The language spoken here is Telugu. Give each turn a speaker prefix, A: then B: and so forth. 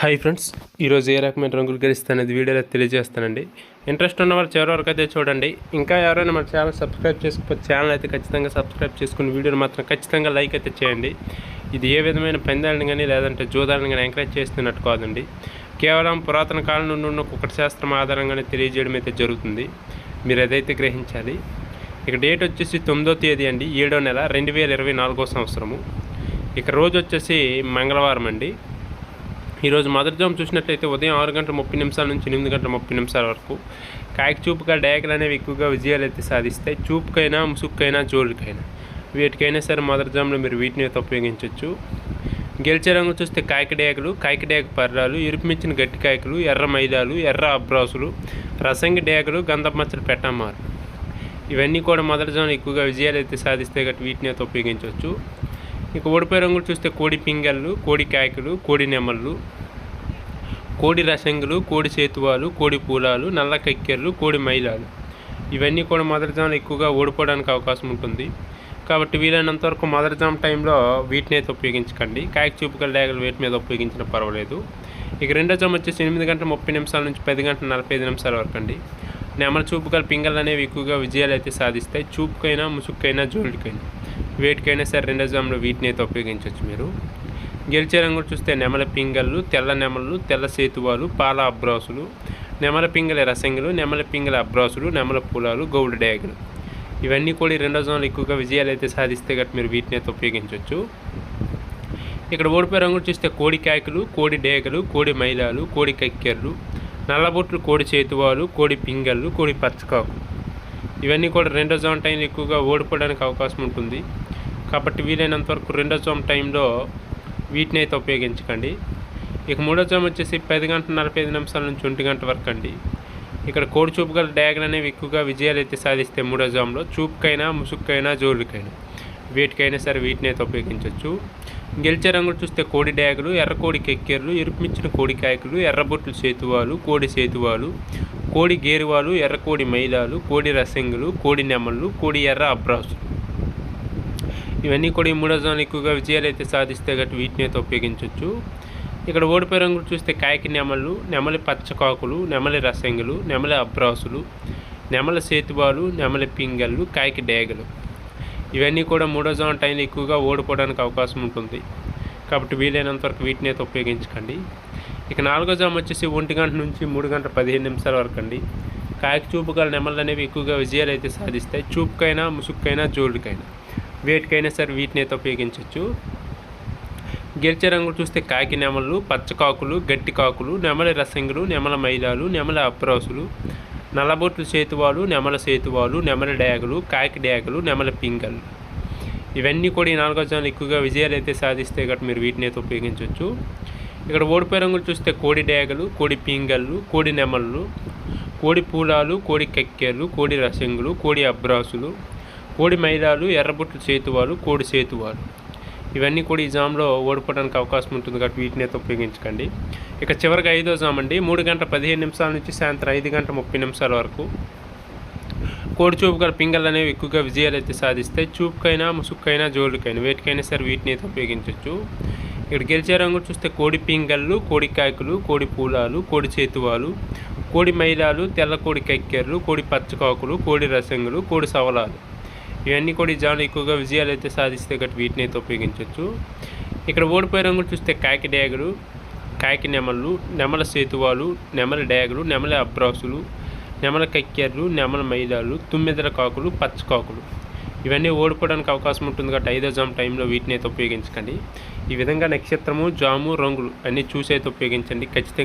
A: హాయ్ ఫ్రెండ్స్ ఈరోజు ఏ రకమైన రంగులు గెలుస్తానేది వీడియోలో తెలియజేస్తానండి. ఇంట్రెస్ట్ ఉన్నవారు చివరి వరకు అయితే చూడండి. ఇంకా ఎవరైనా మన ఛానల్ సబ్స్క్రైబ్ చేసుకోకపోతే ఛానల్ అయితే ఖచ్చితంగా సబ్స్క్రైబ్ చేసుకుని వీడియోని మాత్రం ఖచ్చితంగా లైక్ అయితే చేయండి. ఇది ఏ విధమైన పందాలను కానీ లేదంటే జూదాలను కానీ ఎంకరేజ్ చేస్తున్నట్టు కాదండి. కేవలం పురాతన కాలం నుండి ఉన్న కుక్కటి శాస్త్రం ఆధారంగానే తెలియజేయడం అయితే జరుగుతుంది. మీరు అదైతే గ్రహించాలి. ఇక డేట్ వచ్చేసి తొమ్మిదో తేదీ అండి ఏడో నెల రెండు వేల ఇరవై నాలుగో సంవత్సరము. ఇక రోజు వచ్చేసి మంగళవారం అండి. ఈరోజు మొదటి చూసినట్లయితే ఉదయం ఆరు గంటల ముప్పై నిమిషాల నుంచి ఎనిమిది గంటల ముప్పై నిమిషాల వరకు కాయకు చూపుగా డయాకులు అనేవి ఎక్కువగా విజయాలు అయితే సాధిస్తాయి చూపుకైనా ముసుక్కైనా జోలుకైనా వీటికైనా సరే మొదటి మీరు వీటిని అయితే ఉపయోగించవచ్చు గెలిచే రంగు చూస్తే కాయక డేగలు కాయక డేగ పర్రాలు ఇరుపుమించిన గట్టి కాయకులు ఎర్ర మైదాలు ఎర్ర అబ్రాసులు రసంగి డేకలు గంధమచ్చలు పెట్టమారు. ఇవన్నీ కూడా మొదటి ఎక్కువగా విజయాలు అయితే సాధిస్తే గట్టి వీటిని అయితే ఉపయోగించవచ్చు ఇక ఓడిపోయే రంగులు చూస్తే కోడి పింగళ్ళు కోడి కాయకులు కోడి నెమళ్ళు కోడి రసంగులు కోడి సేతువాలు కోడి పూలాలు నల్ల కక్కెర్లు కోడి మైలాలు. ఇవన్నీ కూడా మొదటి ఎక్కువగా ఓడిపోవడానికి అవకాశం ఉంటుంది. కాబట్టి వీలైనంత వరకు మొదటి జామ్ టైంలో వీటిని అయితే ఉపయోగించకండి. కాయకచూపుకల చూపుకల డేగలు వీటి మీద ఉపయోగించినా పర్వాలేదు. ఇక రెండో జామ్ వచ్చేసి ఎనిమిది గంటల ముప్పై నిమిషాల నుంచి పది గంటల నలభై ఐదు నిమిషాల వరకు అండి. నెమల చూపుకల పింగళ్ళు అనేవి ఎక్కువగా విజయాలు అయితే సాధిస్తాయి. చూపుకైనా ముసుక్కైనా జోలికైనా వేటికైనా సరే రెండో జామ్లో వీటిని అయితే ఉపయోగించవచ్చు మీరు. గెలిచే రంగులు చూస్తే నెమల పింగళ్ళు తెల్ల నెమలు తెల్ల సేతువాలు పాల అబ్రాసులు నెమల పింగళ రసంగులు నెమల పింగళ అబ్రాసులు నెమల పూలాలు గౌడు డేగలు ఇవన్నీ కూడా ఈ రెండో జోన్లో ఎక్కువగా విజయాలు అయితే సాధిస్తే గట్టి మీరు వీటిని అయితే ఉపయోగించవచ్చు ఇక్కడ ఓడిపోయే రంగులు చూస్తే కోడి కాయకులు కోడి డేగలు కోడి మైలాలు కోడి కక్కెర్లు నల్లబొట్లు కోడి చేతువాలు కోడి పింగళ్ళు కోడి పచ్చకాకు. ఇవన్నీ కూడా రెండో జోన్ టైంలో ఎక్కువగా ఓడిపోవడానికి అవకాశం ఉంటుంది. కాబట్టి వీలైనంత వరకు రెండో జోన్ టైంలో వీటిని అయితే ఉపయోగించకండి. ఇక మూడో జామ్ వచ్చేసి పది గంటల నలభై ఐదు నిమిషాల నుంచి ఒంటి గంట వరకు అండి. ఇక్కడ కోడి చూపు గల డ్యాగన్ అనేవి ఎక్కువగా విజయాలు అయితే సాధిస్తే మూడో జామ్లో. చూపుకైనా ముసుక్కైనా జోలుకైనా వీటికైనా సరే వీటిని అయితే ఉపయోగించవచ్చు. గెలిచే రంగులు చూస్తే కోడి డ్యాగులు ఎర్ర కోడి కెక్కెర్లు ఎరుపుమిచ్చిన కోడి కాయకులు ఎర్రబొట్లు సేతువాలు కోడి సేతువాలు కోడి గేరువాలు ఎర్ర కోడి మైలాలు కోడి రసంగులు కోడి నెమళ్ళు కోడి ఎర్ర అబ్రాసులు. ఇవన్నీ కూడా ఈ మూడో జోన్ ఎక్కువగా విజయాలు అయితే సాధిస్తే గట్టి వీటిని అయితే ఉపయోగించవచ్చు ఇక్కడ ఓడిపోయే రంగులు చూస్తే కాయకి నెమళ్ళు నెమలి పచ్చకాకులు నెమలి రసంగులు నెమలి అబ్రాసులు నెమల సేతువాలు నెమలి పింగళ్ళు కాయకి డేగలు. ఇవన్నీ కూడా మూడో జోన్ టైంలో ఎక్కువగా ఓడిపోవడానికి అవకాశం ఉంటుంది. కాబట్టి వీలైనంత వరకు వీటిని అయితే ఉపయోగించకండి. ఇక నాలుగో జామ్ వచ్చేసి ఒంటి గంట నుంచి మూడు గంటల పదిహేను నిమిషాల వరకు అండి. కాయకి చూపు గల నెమళ్ళు అనేవి ఎక్కువగా విజయాలు అయితే సాధిస్తాయి. చూపుకైనా ముసుక్కైనా జోలుకైనా వేటికైనా సరే వీటిని అయితే ఉపయోగించవచ్చు గెలిచే రంగులు చూస్తే కాకి నెమలు పచ్చకాకులు గట్టి కాకులు నెమల రసంగులు నెమల మైలాలు నెమల అప్రాసులు నల్లబొట్లు సేతువాలు నెమల సేతువాలు నెమల డ్యాగులు కాకి డ్యాగులు నెమల పింగళ్ళు ఇవన్నీ కూడా ఈ నాలుగో జనాలు ఎక్కువగా విజయాలు అయితే సాధిస్తే గట్రా మీరు వీటిని అయితే ఉపయోగించవచ్చు ఇక్కడ ఓడిపోయే రంగులు చూస్తే కోడి డేగలు కోడి పింగళ్ళు కోడి నెమళ్ళు కోడి పూలాలు కోడి కక్కెర్లు కోడి రసంగులు కోడి అబ్రాసులు కోడి మైదాలు ఎర్రబొట్లు చేతువాలు కోడి చేతువాలు. ఇవన్నీ కూడా ఈ జామ్లో ఓడిపోవడానికి అవకాశం ఉంటుంది కాబట్టి వీటిని అయితే ఉపయోగించకండి. ఇక చివరికి ఐదో జామ్ అండి. మూడు గంటల పదిహేను నిమిషాల నుంచి సాయంత్రం ఐదు గంటల ముప్పై నిమిషాల వరకు. కోడి చూపు గల పింగళ్ళు అనేవి ఎక్కువగా విజయాలు అయితే సాధిస్తాయి. చూపుకైనా ముసుక్కైనా జోలుకైనా వేటికైనా సరే వీటిని అయితే ఉపయోగించవచ్చు. ఇక్కడ గెలిచే రంగు చూస్తే కోడి పింగళ్ళు కోడి కాకులు కోడి పూలాలు కోడి చేతువాలు కోడి మైలాలు తెల్ల కోడి కక్కెర్లు కోడి పచ్చకాకులు కోడి రసంగులు కోడి సవలాలు. ఇవన్నీ కూడా ఈ జాన్లు ఎక్కువగా విజయాలు అయితే సాధిస్తే గట్టి వీటిని అయితే ఉపయోగించవచ్చు ఇక్కడ ఓడిపోయే రంగులు చూస్తే కాకి డ్యాగులు కాకి నెమళ్ళు నెమల సేతువాలు నెమల డ్యాగులు నెమల అబ్రాసులు నెమల కక్కెర్లు నెమల మైదాలు తుమ్మెదల కాకులు పచ్చకాకులు ఇవన్నీ ఓడిపోవడానికి అవకాశం ఉంటుంది కాబట్టి ఐదో జామ్ టైంలో వీటిని అయితే ఉపయోగించకండి. ఈ విధంగా నక్షత్రము జాము రంగులు అన్నీ చూసి అయితే ఉపయోగించండి. ఖచ్చితంగా